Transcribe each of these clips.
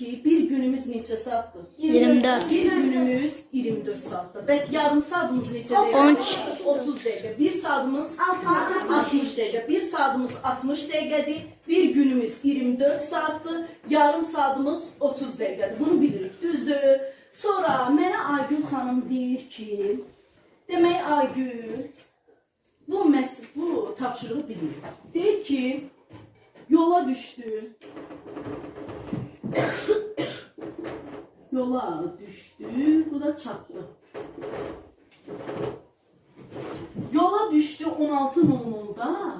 ki bir günümüz neçə saatdır? 24. Bir günümüz 24 saatdir. Bəs yarım saatımız neçə dəqiqə? 12. 30 dəqiqə. Bir saatımız 60. 60 dəqiqə. Bir saatımız 60 dəqiqədir. Bir günümüz 24 saatdır. Yarım saatımız 30 dəqiqədir. Bunu bilirik, düzdür? Sonra mənə Aygül xanım deyir ki, demək Aygül bu məs bu tapşırığı bilmir. Deyir ki, yola düşdü. Yola düştü, bu da çatdı. Yola düştü 16.00'da.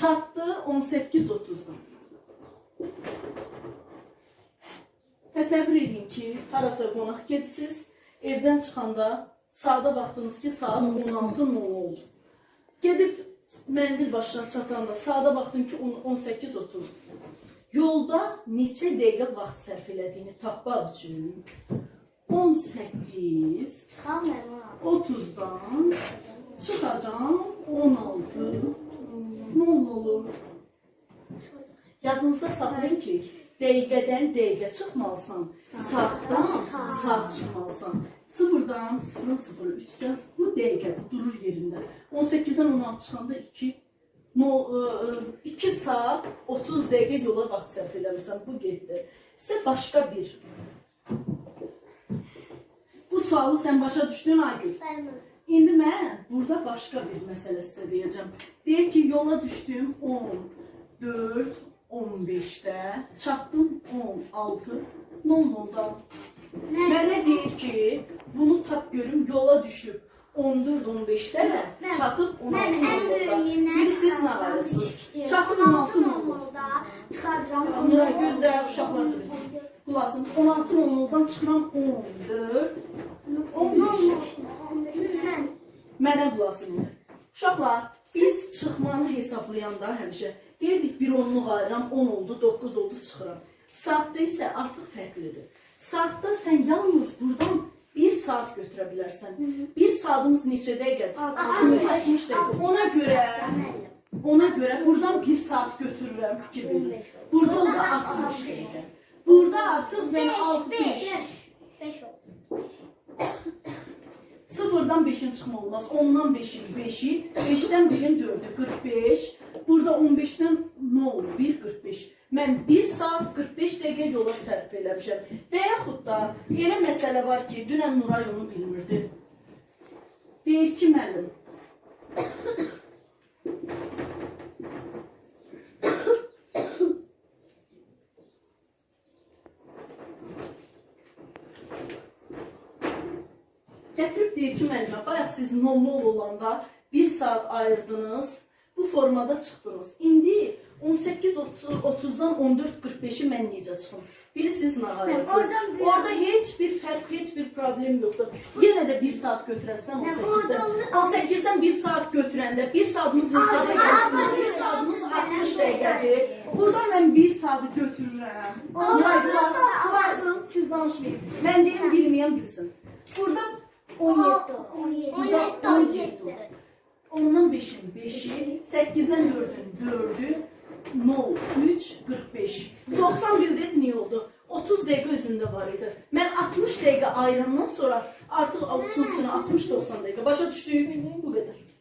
Çatdı 18.30'da. Təsəvvür edin ki, harasa qonaq gedirsiniz, evdən çıxanda saata baxdınız ki, saat 16.00 oldu. Gedib mənzil başına çatanda saata baxdın ki, 18.30-dur. Yolda neçə dəqiqə vaxt sərf elədiyini tapmaq üçün 18 30'dan çıkacağım 16 ne olur? Yadınızda saxlayın ki, dəqiqədən dəqiqə çıxmalısan, saatdan saat çıxmalısan. Sıfırdan 0.03'dən bu dəqiqədə durur yerində. 18-dən 16 çıxanda 2 no, 2 saat 30 dəqiqə yola vaxt sərf eləmirsən, bu getdi. Sizə başqa bir Bu sualı sən başa düşdün Aygül. İndi mən burada başqa bir məsələ sizə deyəcəm. Deyək ki, yola düşdüm 14, 15-də, çatdım 16, 00-da. Mənə deyir ki, bunu tap görüm, yola düşüb 14-15-də, çatıb 16-da. Bilirsiniz nə arasınız? Çatıb 16-da. Çıxacağım. Nura gözlə uşaqlar da bilsin. Qulasın 16-dan çıxıram 14, 15. Mən Mənə qulasın. Uşaqlar, biz çıxmanı hesablayanda həmişə deyirdik bir onluq ayıram, 10 oldu, 9 oldu çıxıram. Saatda isə artıq fərqlidir. Saatda sən yalnız buradan 1 saat götürə bilərsən. 1 saatımız neçə dəqiqədir? 60 dəqiqə. Ona görə ona görə buradan 1 saat götürürəm fikir verin. Burada o da 60 dəqiqə. Burada artıq mən 65 5 oldu. Sıfırdan 5'in çıxma olmaz. 10'dan 5'in 5'i, 5'ten 1'in 4'ü 45. Burada 15'ten ne olur? 1 45. Mən 1 saat 45 dəqiqə yola sərf eləmişəm. Və yaxud da elə məsələ var ki, dünən Nuray onu bilmirdi. Deyir ki, müəllim, Gətirib deyir ki, müəllimə, bayaq siz normal olanda 1 saat ayırdınız, bu formada çıxdınız. İndi 18.30-dan 14.45-i mən necə çıxım? Bilirsiniz nə ayırsınız? oradan bir- Orada heç bir fərq, heç bir problem yoxdur. Yenə də 1 saat götürəsən 18-dən. oradan- 18-dən 1 saat götürəndə 1 saatımız neçə dəqiqədir? 1 saatımız 60 dəqiqədir. Buradan mən 1 saatı götürürəm. Nuray Qulas, Qulasın, siz danışmayın. Mən deyim, bilməyən bilsin. Burada 17. 17, 17. Ondan 5'in 5'i, 8'den 4'ün 4'ü, no, 3, 45. 91 dez niye oldu? 30 özündə var idi. Mən 60 dəqiqə ayırandan sonra artıq 30-un üstünə 60-90 dəqiqə. Başa düşdük? Bu qədər.